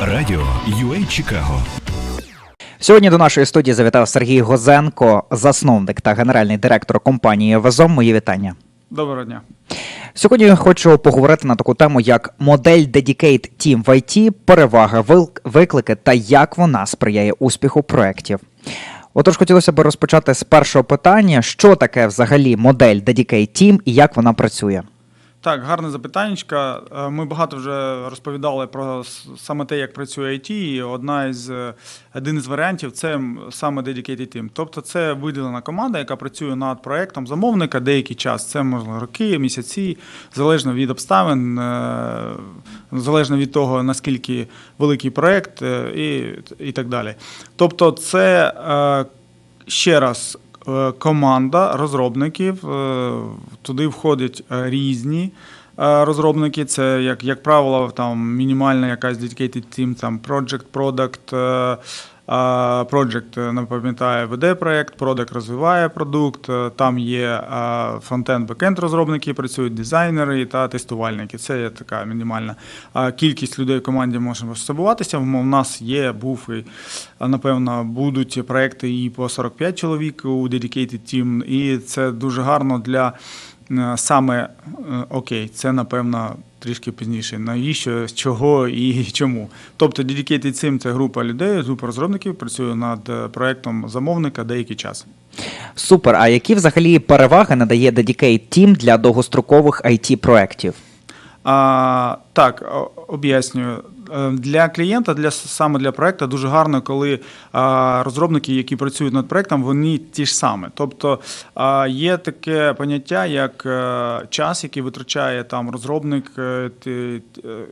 Радіо UA Чикаго. Сьогодні до нашої студії завітав Сергій Гозенко, засновник та генеральний директор компанії Везом. Мої вітання. Доброго дня. Сьогодні хочу поговорити на таку тему, як модель Dedicate Team в IT, переваги, виклики та як вона сприяє успіху проєктів. Отож, хотілося б розпочати з першого питання: що таке взагалі модель Dedicate Team і як вона працює? Так, гарне запитаннячка. Е, Ми багато вже розповідали про саме те, як працює IT, і одна із е, один із варіантів це саме Dedicated Team. Тобто це виділена команда, яка працює над проектом замовника деякий час. Це можливо роки, місяці, залежно від обставин, е, залежно від того, наскільки великий проект і, і так далі. Тобто, це ще раз команда розробників. е, Туди входять е, різні е, розробники. Це, як, як правило, там мінімальна якась dedicated team, там project, product. Project, е, не пам'ятаю, веде проект, продакт розвиває продукт. е, Там є е, фронтенд, бекенд розробники, працюють дизайнери та тестувальники. Це є така мінімальна кількість людей в команді може масштабуватися. У нас є, був і напевно будуть проекти і по 45 чоловік у Dedicated Team, і це дуже гарно для саме окей, це напевно. Трішки пізніше, навіщо, з чого і чому. Тобто Dedicated Sim – це група людей, група розробників працює над е, проектом замовника деякий час. Супер. А які взагалі переваги надає Dedicated Team для довгострокових it проєктів? А, так, об'яснюю. Е, Для клієнта, для саме для проекту, дуже гарно, коли розробники, які працюють над проектом, вони ті ж самі. Тобто є таке поняття, як е, час, який витрачає там розробник е, е,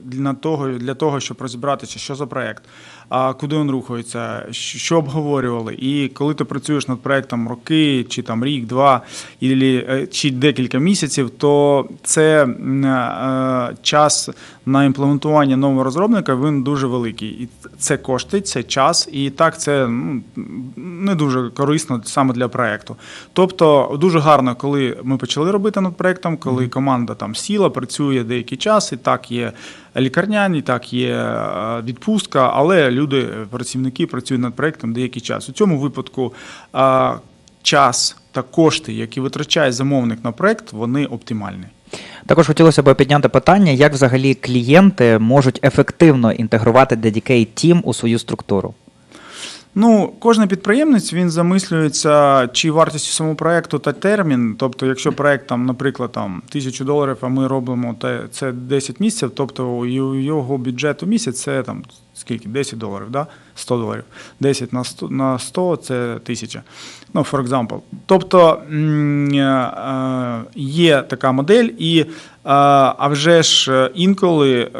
для того, для того, щоб розібратися, що за проект, а куди він рухається, що обговорювали. І коли ти працюєш над проектом роки, чи там рік, два, е, чи декілька місяців, то це е, час на імплементування нового розробника він дуже великий. І це кошти, це час, і так це ну, не дуже корисно саме для проекту. Тобто дуже гарно, коли ми почали робити над проектом, коли команда там сіла, працює деякий час, і так є лікарняні, так є е, відпустка, але люди, працівники працюють над проектом деякий час. У цьому випадку е, час та кошти, які витрачає замовник на проект, вони оптимальні. Також хотілося б підняти питання, як взагалі клієнти можуть ефективно інтегрувати Dedicate Team у свою структуру. Ну, кожен підприємець він замислюється, чи вартістю самого проекту та термін. Тобто, якщо проект там, наприклад, там тисячу доларів, а ми робимо це 10 місяців, тобто його бюджет у місяць це там скільки? 10 доларів, да? 100 доларів. 10 на 100, на 100 це 1000. Ну, for example. Тобто е, е, є така модель, і е, а вже ж інколи.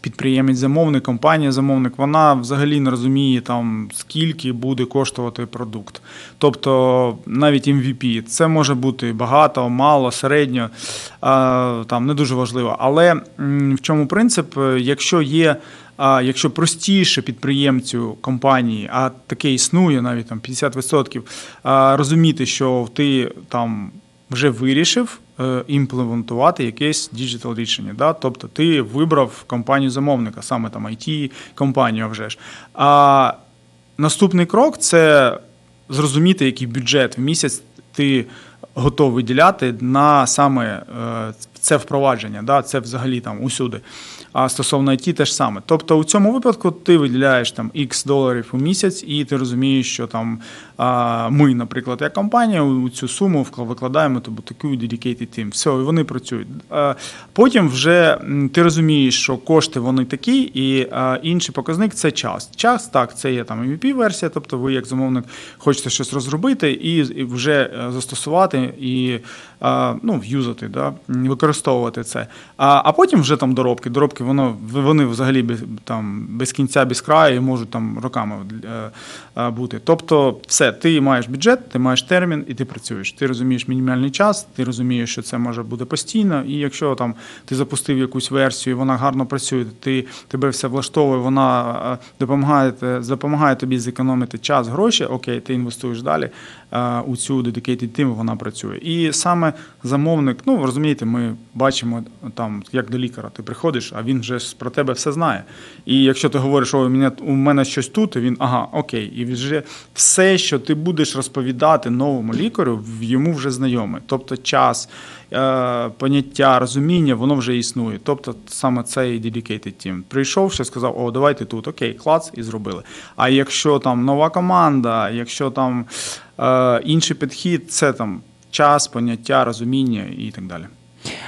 Підприємець-замовник, компанія-замовник, вона взагалі не розуміє, там, скільки буде коштувати продукт. Тобто навіть MVP, це може бути багато, мало, середньо, там, не дуже важливо. Але в чому принцип, якщо є. А якщо простіше підприємцю компанії, а таке існує навіть там 50%, а, розуміти, що ти там вже вирішив імплементувати якесь діджитал рішення. Да? Тобто ти вибрав компанію замовника, саме там IT компанію вже ж. А наступний крок це зрозуміти, який бюджет в місяць ти готовий виділяти на саме е, це впровадження. Да? Це взагалі там усюди. А стосовно IT теж саме. Тобто у цьому випадку ти виділяєш там X доларів у місяць, і ти розумієш, що там ми, наприклад, як компанія, у цю суму викладаємо тобі таку dedicated team. Все, і вони працюють. Потім вже ти розумієш, що кошти вони такі, і інший показник це час. Час так, це є там MVP-версія, тобто ви як замовник хочете щось розробити і, вже е, застосувати і ну, в'юзати, да, використовувати це. А, а потім вже там доробки. Доробки воно вони взагалі там, без кінця, без краю і можуть там роками е, е, бути. Тобто, все, ти маєш бюджет, ти маєш термін і ти працюєш. Ти розумієш мінімальний час, ти розумієш, що це може бути постійно. І якщо там ти запустив якусь версію, вона гарно працює, ти тебе все влаштовує, вона е, допомагає, допомагає тобі зекономити час, гроші. Окей, ти інвестуєш далі у цю dedicated team, вона працює. І саме замовник, ну розумієте, ми бачимо там, як до лікаря, ти приходиш, а він. вже про тебе все знає. І якщо ти говориш, що у мене, у мене щось тут, він ага, окей. І вже все, що ти будеш розповідати новому лікарю, йому вже знайоме. Тобто час, поняття, розуміння, воно вже існує. Тобто саме цей dedicated team. Прийшов, ще сказав, о, давайте тут, окей, клац, і зробили. А якщо там нова команда, якщо там е, інший підхід, це там час, поняття, розуміння і так далі.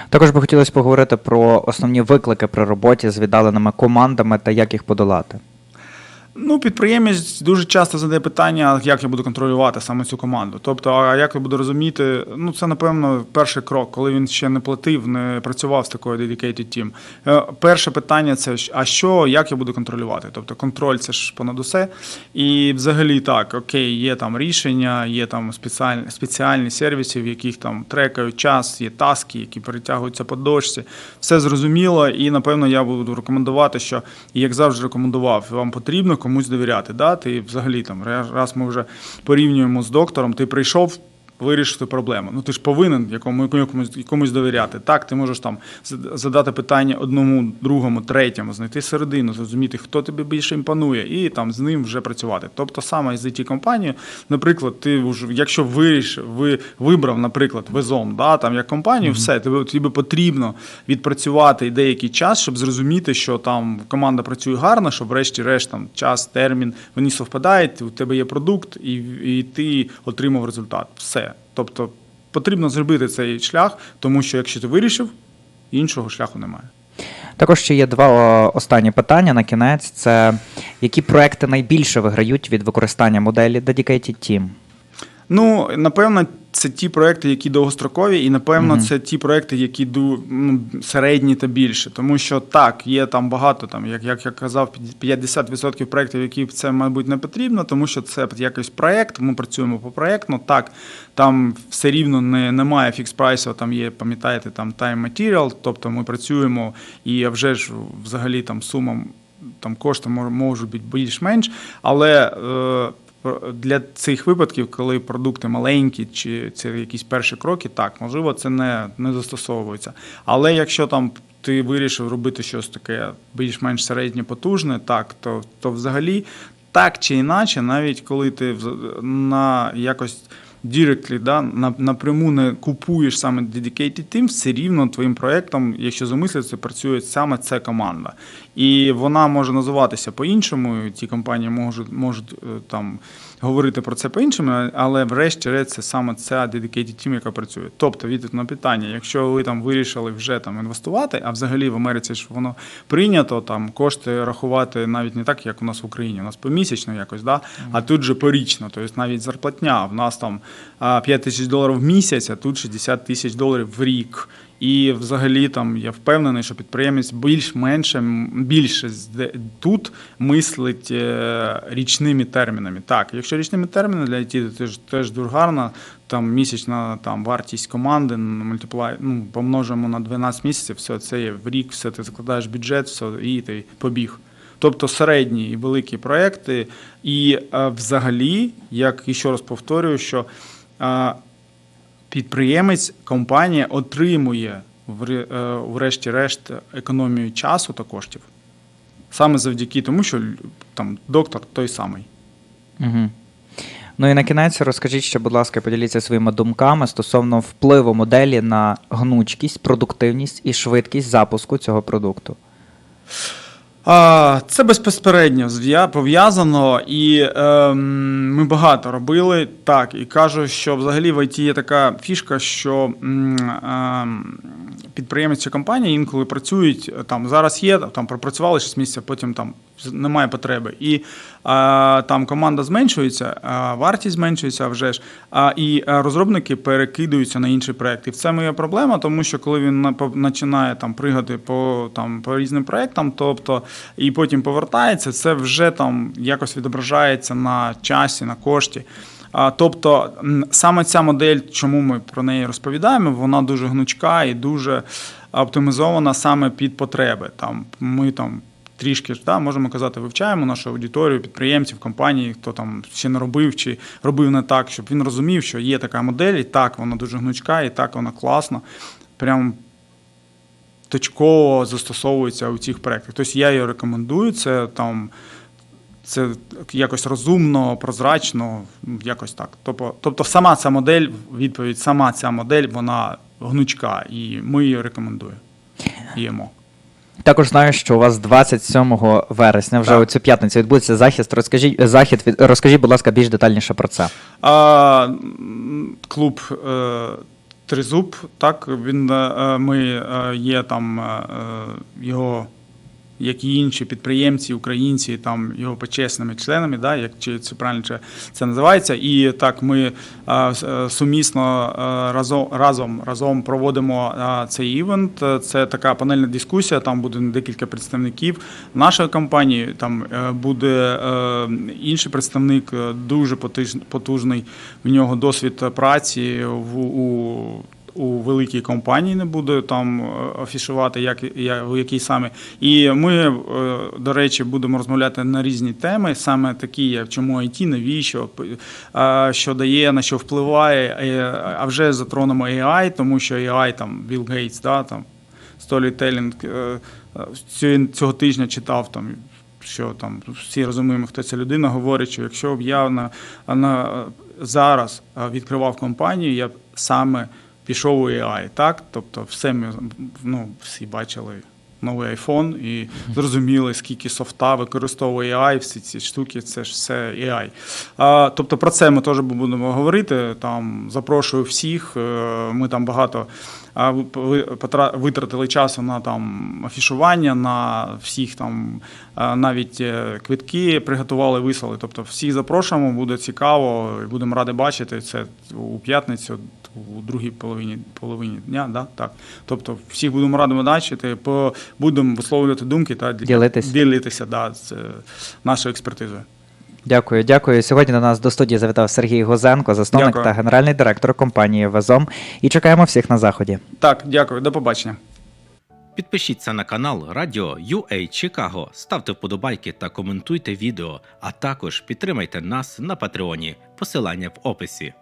Також би хотілося поговорити про основні виклики при роботі з віддаленими командами та як їх подолати. Ну, підприємець дуже часто задає питання, як я буду контролювати саме цю команду. Тобто, а як я буду розуміти, ну це напевно перший крок, коли він ще не платив, не працював з такою dedicated team. Е, Перше питання це а що, як я буду контролювати? Тобто контроль це ж понад усе. І взагалі так, окей, є там рішення, є там спеціальні, спеціальні сервіси, в яких там трекають час, є таски, які перетягуються по дошці. Все зрозуміло, і напевно я буду рекомендувати, що як завжди рекомендував, вам потрібно комусь довіряти. Да? Ти взагалі там раз ми вже порівнюємо з доктором, ти прийшов. Вирішити проблему. Ну ти ж повинен якому якомусь якомусь довіряти. Так, ти можеш там зад- задати питання одному, другому, третьому, знайти середину, зрозуміти, хто тобі більше імпонує, і там з ним вже працювати. Тобто саме з it компанією, наприклад, ти вже, якщо вирішив, ви вибрав, наприклад, везом, да, там як компанію, все, тобі, тобі потрібно відпрацювати деякий час, щоб зрозуміти, що там команда працює гарно, що врешті-решт там час, термін, вони совпадають, у тебе є продукт, і, і ти отримав результат. Все. Тобто потрібно зробити цей шлях, тому що якщо ти вирішив, іншого шляху немає. Також ще є два останні питання на кінець: це які проекти найбільше виграють від використання моделі Dedicated Team? Ну, напевно, це ті проекти, які довгострокові, і напевно, Мгм. це ті проекти, які ду, ну, середні та більше. Тому що так, є там багато, там, як, як я казав, 50% проєктів, які це, мабуть, не потрібно, тому що це якийсь проєкт, ми працюємо по проєктно. Так, там все рівно не, немає фікс прайсу, там є, пам'ятаєте, там time material, тобто ми працюємо і вже ж взагалі там сума там кошти мож- можуть бути більш-менш, але е, для цих випадків, коли продукти маленькі, чи це якісь перші кроки, так, можливо, це не, не застосовується. Але якщо там ти вирішив робити щось таке більш-менш середнє потужне, так, то, то взагалі так чи іначе, навіть коли ти на якось directly, да, на- напряму не купуєш саме dedicated team, все рівно твоїм проєктом, якщо замислитися, працює саме ця команда. І вона може називатися по-іншому. Ті компанії можуть, можуть е, там говорити про це по-іншому, але врешті-решт це саме ця dedicated team, яка працює. Тобто, відповідь на питання, якщо ви там вирішили вже там інвестувати, а взагалі в Америці ж воно прийнято там кошти рахувати навіть не так, як у нас в Україні. У нас помісячно якось, да? а тут же порічно, тобто навіть зарплатня. В нас там 5 тисяч доларів в місяць, а тут 60 тисяч доларів в рік. І взагалі там я впевнений, що підприємець більш-менше більше тут мислить е, річними термінами. Так, якщо річними термінами для IT, то теж, теж дуже гарно. Там місячна там вартість команди мультиплай, ну, помножимо на 12 місяців, все це є в рік, все ти закладаєш бюджет, все і ти побіг. Тобто середні і великі проекти. І е, взагалі, як ще раз повторюю, що е, підприємець, компанія отримує е, врешті-решт економію часу та коштів. Саме завдяки тому, що там доктор той самий. Угу. Ну і на кінець розкажіть ще, будь ласка, поділіться своїми думками стосовно впливу моделі на гнучкість, продуктивність і швидкість запуску цього продукту. Це безпосередньо пов'язано, і ем, ми багато робили. Так, і кажу, що взагалі в ІТ є така фішка, що ем, підприємець чи інколи працюють там зараз є, там пропрацювали 6 місяців, потім там немає потреби. І там команда зменшується, вартість зменшується вже ж. А, і розробники перекидаються на інший проект. І цьому є проблема, тому що коли він по- починає там пригати по там по різним проектам, тобто і потім повертається, це вже там якось відображається на часі, на кошті. Тобто саме ця модель, чому ми про неї розповідаємо, вона дуже гнучка і дуже оптимізована саме під потреби. Там ми там трішки ж да, можемо казати, вивчаємо нашу аудиторію, підприємців, компаній, хто там ще не робив чи робив не так, щоб він розумів, що є така модель, і так вона дуже гнучка, і так вона класна. Прям точково застосовується у цих проєктах. Тобто я її рекомендую. Це там. Це якось розумно, прозрачно, якось так. Тобто, тобто сама ця модель, відповідь, сама ця модель, вона гнучка, і ми її рекомендуємо. Також знаю, що у вас 27 вересня, вже Так. у цю п'ятницю відбудеться захист. Розкажіть захід від розкажіть, будь ласка, більш детальніше про це. А, клуб е, Тризуб, так, він, е, ми е, є там е, його, як і інші підприємці, українці, там його почесними членами, да, як чи це правильно чи це називається. І так ми е, е, сумісно е, разом, разом, разом проводимо цей івент. Це така панельна дискусія, там буде декілька представників нашої компанії, там буде інший представник, дуже потужний, в нього досвід праці в, у у великій компанії не буду там е, афішувати, як у якій саме. І ми, е, до речі, будемо розмовляти на різні теми, саме такі, як чому IT, навіщо, що дає, на що впливає. е, А вже затронемо AI, тому що AI там Білл Гейтс, да, там Storytelling, цього тижня читав там. Що там всі розуміємо, хто ця людина говорить, що якщо б я на, на зараз відкривав компанію, я б саме пішов у AI, так? Тобто, все ми ну, всі бачили новий iPhone і зрозуміли, скільки софта використовує AI, всі ці штуки, це ж все AI. А, тобто про це ми теж будемо говорити. Там запрошую всіх. е, Ми там багато а, ви- витратили часу на там афішування, на всіх там навіть е, квитки приготували, вислали. Тобто всіх запрошуємо, буде цікаво, будемо раді бачити це у п'ятницю. У другій половині половині дня, да? так. Тобто всіх будемо радими бачити, будемо висловлювати думки та Ділитись. ділитися да, з е, нашою експертизою. Дякую, дякую. Сьогодні до нас до студії завітав Сергій Гозенко, засновник Дякую. та генеральний директор компанії Везом. І чекаємо всіх на заході. Так, дякую, до побачення. Підпишіться на канал Радіо UA Чикаго, ставте вподобайки та коментуйте відео, а також підтримайте нас на Патреоні. Посилання в описі.